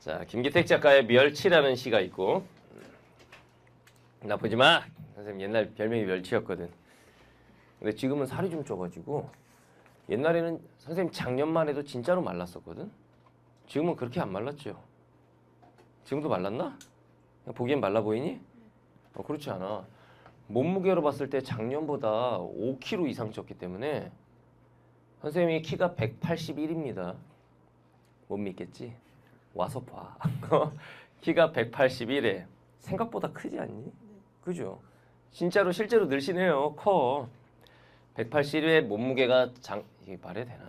자, 김기택 작가의 멸치라는 시가 있고 나 보지 마. 선생님 옛날 별명이 멸치였거든. 근데 지금은 살이 좀 쪄가지고 옛날에는 선생님 작년만 해도 진짜로 말랐었거든. 지금은 그렇게 안 말랐죠. 지금도 말랐나? 보기엔 말라 보이니? 어, 그렇지 않아. 몸무게로 봤을 때 작년보다 5kg 이상 쪘기 때문에 선생님이 키가 181입니다. 못 믿겠지? 와서 봐. 키가 181에 생각보다 크지 않니? 그죠? 진짜로 실제로 늘씬해요. 커. 181에 몸무게가 장 이게 말해야 되나?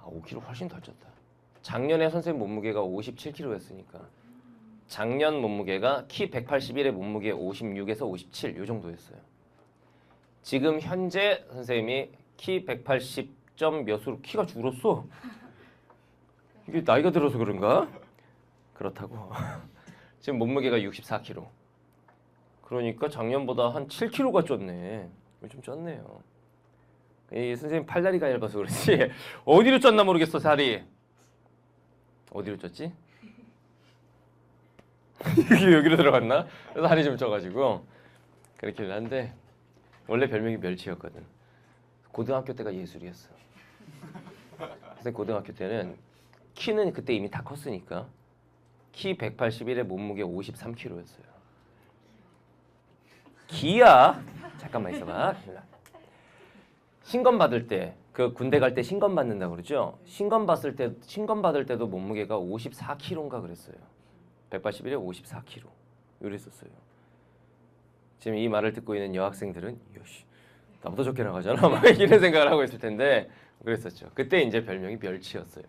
아, 5kg 훨씬 덜 쪘다. 작년에 선생님 몸무게가 57kg였으니까 작년 몸무게가 키 181에 몸무게 56에서 57 요 정도였어요. 지금 현재 선생님이 키 180 점 몇으로 키가 줄었어. 이게 나이가 들어서 그런가? 그렇다고. 지금 몸무게가 64kg. 그러니까 작년보다 한 7kg가 쪘네. 좀 쪘네요. 이 선생님 팔다리가 얇아서 그렇지 어디로 쪘나 모르겠어 살이. 어디로 쪘지? 여기 여기로 들어갔나? 그래서 살이 좀 쪄가지고 그렇긴 한데 원래 별명이 멸치였거든. 고등학교 때가 예술이었어. 선생님 고등학교 때는 키는 그때 이미 다 컸으니까 키 181에 몸무게 53kg였어요. 기야 잠깐만 있어봐. 신검 받을 때 그 군대 갈 때 신검 받는다 그러죠. 신검 받을 때 신검 받을 때도 몸무게가 54kg인가 그랬어요. 181에 54kg 이랬었어요. 지금 이 말을 듣고 있는 여학생들은 요시 나보다 적게 나가잖아 막 이런 생각을 하고 있을 텐데 그랬었죠. 그때 이제 별명이 멸치였어요.